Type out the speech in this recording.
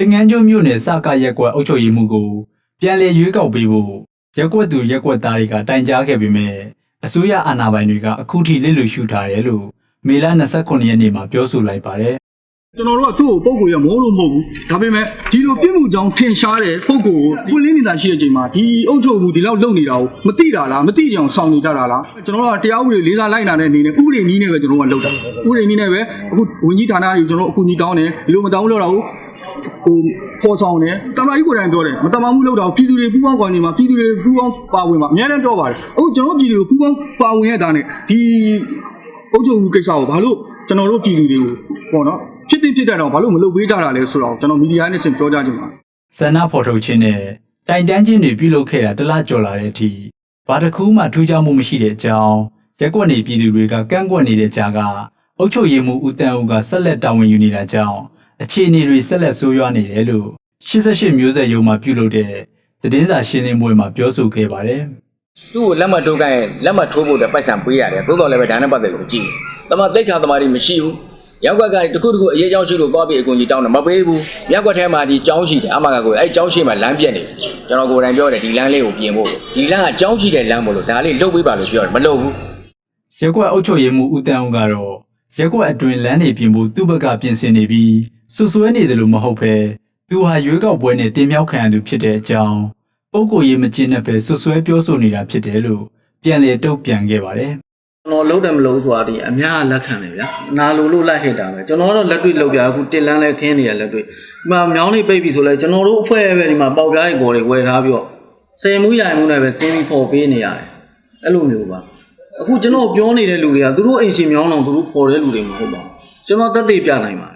တင်ငန်းကျွန်းမြို့နယ်စကရက်ကွက်အုပ်ချုပ်ရေးမှုကိုပြန်လည်ရွေးကောက်ပေးဖို့ရက်ကွက်သူရက်ကွက်သားတွေကတိုင်ကြားခဲ့ပေမဲ့အစိုးရအာဏာပိုင်တွေကအခုထိလစ်လူရှုထားတယ်လို့မေလ29ရက်နေ့မှာပြောဆိုလိုက်ပါတယ်ကျွန်တော်တို့ကသူ့ကိုပုံကိုရမဟုတ်လို့မဟုတ်ဘူးဒါပေမဲ့ဒီလိုပြစ်မှုကြောင့်ထင်ရှားတဲ့ပုံကိုပွင့်လင်းနေတာရှိတဲ့အချိန်မှာဒီအုပ်ချုပ်မှုဒီလောက်လုပ်နေတာကိုမသိတာလားမသိကြအောင်ဆောင်နေကြတာလားကျွန်တော်တို့ကတရားဥပဒေလေးစားလိုက်နာတဲ့အနေနဲ့ဥပဒေနည်းနဲ့ပဲကျွန်တော်တို့ကလုပ်တာဥပဒေနည်းနဲ့ပဲအခုဝန်ကြီးဌာနကြီးကျွန်တော်တို့အခုညီတောင်းတယ်ဒီလိုမတောင်းလို့တော့ဘူး ဟိုပေါ်ဆောင်တယ်တမန်ကြီးကိုယ်တိုင်ပြောတယ်မတမန်မှုလုပ်တော့ပြည်သူတွေပူးပေါင်းကောင်းနေမှာပြည်သူတွေပူးပေါင်းပါဝင်မှာအများနဲ့ပြောပါတယ်အခုကျွန်တော်တို့ပြည်သူတွေပူးပေါင်းပါဝင်ရတာနဲ့ဒီအုပ်ချုပ်မှုကိစ္စကိုဘာလို့ကျွန်တော်တို့ပြည်သူတွေကိုပေါ့နော်ဖြစ်ဖြစ်ဖြစ်တဲ့တော့ဘာလို့မလုပ်ပေးကြတာလဲဆိုတော့ကျွန်တော်မီဒီယာနဲ့ချင်းပြောကြချင်ပါဆန္ဒဖော်ထုတ်ခြင်းနဲ့တိုင်တန်းခြင်းတွေပြုလုပ်ခဲ့တာတစ်လကျော်လာတဲ့အထိဘာတစ်ခုမှထူးခြားမှုမရှိတဲ့အကြောင်းရက်ကွက်နေပြည်သူတွေကကန့်ကွက်နေတဲ့ကြားကအုပ်ချုပ်ရေးမှုဦးတန်းဦးကဆက်လက်တာဝန်ယူနေတာကြောင့် အခြေအနေတွေဆက်လက်ဆိုးရွားနေတယ်လို့88မျိုးဆက်ရုံမှာပြုလုပ်တဲ့သတင်းစာရှင်းလင်းပွဲမှာပြောဆိုခဲ့ပါတယ်သူ့ကိုလက်မှတ်ထိုးခိုင်းရင်လက်မှတ်ထိုးဖို့အတွက်ပိုက်ဆံပေးရတယ်သို့တော်လည်းပဲဒါနဲ့ပတ်သက်လို့ကြည့်တမသိက္ခာသမားတွေမရှိဘူးရောက်ကကတခုတခုအရေးကြောင်းရှိလို့သွားပြီးအကူကြီးတောင်းတယ်မပေးဘူးရက်ကွက်ထဲမှာဒီကြောင်းရှိတယ်အမကကိုအဲ့ကြောင်းရှိမှလမ်းပြက်နေတယ်ကျွန်တော်ကိုယ်တိုင်ပြောတယ်ဒီလမ်းလေးကိုပြင်ဖို့ဒီလမ်းကကြောင်းရှိတဲ့လမ်းမို့လို့ဒါလေးလုတ်ပေးပါလို့ပြောတယ်မလုတ်ဘူးရက်ကွက်အုပ်ချုပ်ရေးမှုဦးတန်းဦးကတော့ရက်ကွက်အတွင်လမ်းနေပြင်ဖို့သူ့ဘက်ကပြင်ဆင်နေပြီး စွတ်စွဲနေတယ်လို့မဟုတ်ပဲသူဟာရွေးကောက်ပွဲနဲ့တင်မြှောက်ခံရသူဖြစ်တဲ့အကြောင်းပုံကိုယ်ရေးမကျင်းတဲ့ပဲစွတ်စွဲပြောဆိုနေတာဖြစ်တယ်လို့ပြန်လည်တုံ့ပြန်ခဲ့ပါတယ်ကျွန်တော်လုံးတယ်မလုံးဆိုတာဒီအများကလက်ခံတယ်ဗျာနာလိုလို့လိုက်ဟစ်တာပဲကျွန်တော်တော့လက်တွေ့လောက်ပြအခုတစ်လန်းလဲခင်းနေရလက်တွေ့ဒီမှာမြောင်းလေးပိတ်ပြီဆိုလဲကျွန်တော်တို့အဖွဲ့ပဲဒီမှာပေါက်ပြားရေကော်တွေဝယ်ထားပြီးတော့စေမှုရိုင်မှုနဲ့ပဲစင်းပြီးပေါ်ပေးနေရတယ်အဲ့လိုမျိုးပါအခုကျွန်တော်ပြောနေတဲ့လူတွေကသူတို့အိမ်ရှင်မြောင်းတော့သူတို့ပေါ်တဲ့လူတွေမဟုတ်ပါဘူးကျွန်တော်တက်သေးပြနိုင်ပါတယ်